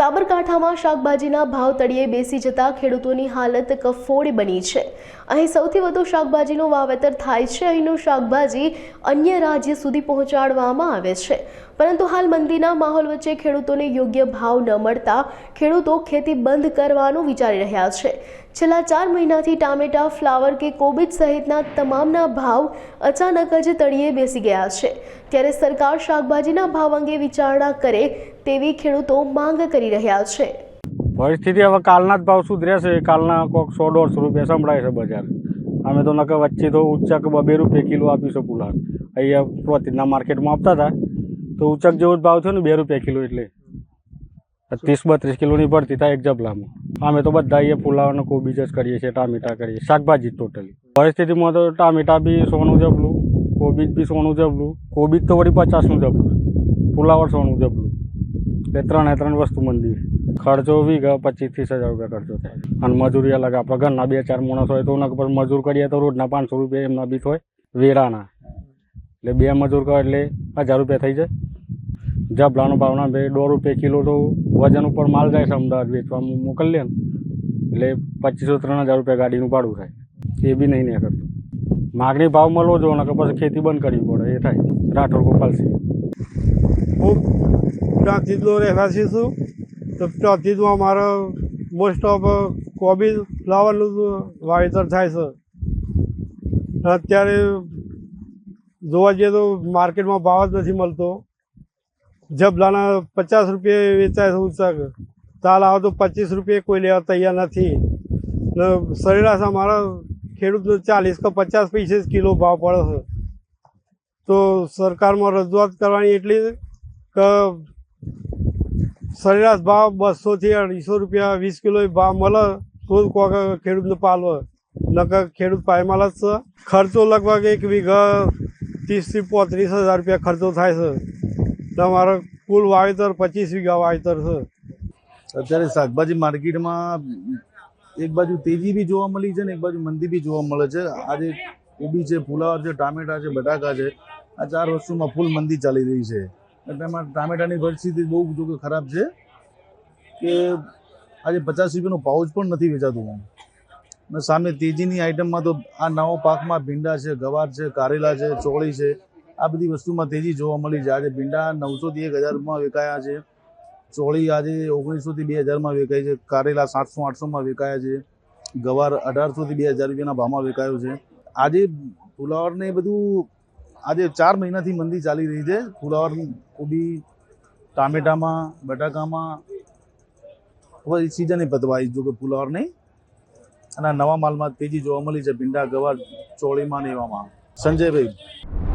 સાબરકાંઠામાં શાકભાજીના ભાવ તળિયે બેસી જતા ખેડૂતોની હાલત કફોડી બની છે. અહીં સૌથી વધુ શાકભાજીનું વાવેતર થાય છે. અહીંનું શાકભાજી અન્ય રાજ્ય સુધી પહોંચાડવામાં આવે છે. પરંતુ હાલ મંદીના માહોલ વચ્ચે ખેડૂતોને યોગ્ય ભાવ ન મળતા ખેડૂતો ખેતી બંધ કરવાનું વિચારી રહ્યા છે. છેલ્લા ચાર મહિનાથી ટામેટા, ફ્લાવર કે કોબીજ સહિતના તમામના ભાવ અચાનક જ તળિયે બેસી ગયા છે. ત્યારે સરકાર શાકભાજીના ભાવ અંગે વિચારણા કરે તેવી ખેડૂતો માંગ કરી રહ્યા છે. પરિસ્થિતિ હવે કાલના જ ભાવ સુધરે છે. કાલના કોક સો દોઢસો રૂપિયા સંભળાય છે બજાર. અમે તો નકર વચ્ચે તો ઉચ્ચક બબે રૂપિયા કિલો આપીશું પુલાવ. અહીંયા પ્રોતિના માર્કેટમાં આપતા હતા. તો ઉચ્ચક જેવો જ ભાવ થયો ને બે રૂપિયા કિલો એટલે. ત્રીસ બત્રીસ કિલોની ભરતી થાય એક જબલામાં. અમે તો બધા એ પુલાવ અને કોબીજ જ કરીએ છીએ, ટામેટા કરીએ. શાકભાજી ટોટલી પરિસ્થિતિમાં તો ટામેટા બી સોનું જબલું, કોબીજ બી સોનું જબલું, કોબીજ તો વળી પચાસનું જબલું ફુલાવર સોનું જબલું. એટલે ત્રણે ત્રણ વસ્તુ મંદિર. ખર્ચો વીઘા પચીસ ત્રીસ હજાર રૂપિયા ખર્ચો થાય. અને મજૂરી અલગ આપણે ઘરના બે ચાર માણસ હોય તો પર મજૂર કરીએ તો રોજના પાંચસો રૂપિયા એમના બી હોય વેરાના. એટલે બે મજૂર કરે એટલે હજાર રૂપિયા થઈ જાય. જબલાનો ભાવના બે, દોઢ રૂપિયા કિલો તો વજન ઉપર માલ જાય છે અમદાવાદ વેચવા. મોકલીએ ને. એટલે પચીસો ત્રણ હજાર રૂપિયા ગાડીનું ભાડું થાય. એ બી નહીં નહીં કરતું માગણી ભાવ મળવો જો ને પછી ખેતી બંધ કરવી પડે. એ થાય. રાઠોડ ગોપાલસિંહ હું પ્રાંતિજનો રહેવાસી છું. તો પ્રાંતિજમાં અમારે મોસ્ટ ઓફ કોબીજ ફ્લાવરનું વાવેતર થાય છે. અત્યારે જોવા જઈએ તો માર્કેટમાં ભાવ જ નથી મળતો. જબલાના પચાસ રૂપિયે વેચાય છે ઉચક તાલ આવે તો પચીસ રૂપિયે કોઈ લેવા તૈયાર નથી. ને સરેરાશ અમારા ખેડૂતને ચાલીસ કે પચાસ પૈસે જ કિલો ભાવ પડે છે. તો સરકારમાં રજૂઆત કરવાની એટલી કે સરેરાશ ભાવ બસોથી અઢીસો રૂપિયા વીસ કિલો ભાવ મળે તો જ કોક ખેડૂતને પાલવે. નકર ખેડૂત પાયમાલ જ છે. ખર્ચો લગભગ એક વીઘા ત્રીસથી પોત્રીસ હજાર રૂપિયા ખર્ચો થાય છે. તમારો કુલ વાવેતર પચીસ વીઘા વાવેતર છે. અત્યારે શાકભાજી માર્કેટમાં એક બાજુ તેજી બી જોવા મળી છે ને એક બાજુ મંદી બી જોવા મળે છે. આજે કોબી છે, ફુલાવર છે, ટામેટા છે, બટાકા છે. આ ચાર વસ્તુમાં ફૂલ મંદી ચાલી રહી છે. એટલે એમાં ટામેટાની પરિસ્થિતિ બહુ જો કે ખરાબ છે કે આજે પચાસ રૂપિયાનો પાઉચ પણ નથી વેચાતું અને સામે તેજીની આઈટમમાં તો આ નવો પાકમાં ભીંડા છે, ગવાર છે, કારેલા છે, ચોળી છે. આ બધી વસ્તુમાં તેજી જોવા મળી છે. આજે ભીંડા નવસોથી એક હજારમાં વેચાયા છે. ચોળી આજે ઓગણીસોથી બે હજારમાં વેચાય છે. કારેલા સાતસો આઠસોમાં વેચાયા છે. ગવાર અઢારસોથી બે હજાર રૂપિયાના ભાવમાં વેચાયો છે. આજે ફુલાવરને બધું આજે ચાર મહિનાથી મંદી ચાલી રહી છે. ફુલાવર, કોબી, ટામેટામાં, બટાકામાં, હવે સિઝને પતવાઈ જો કે ફુલાવર નહીં અને નવા માલમાં તેજી જોવા મળી છે. ભીંડા, ગવાર, ચોળીમાં ને એવામાં. સંજયભાઈ.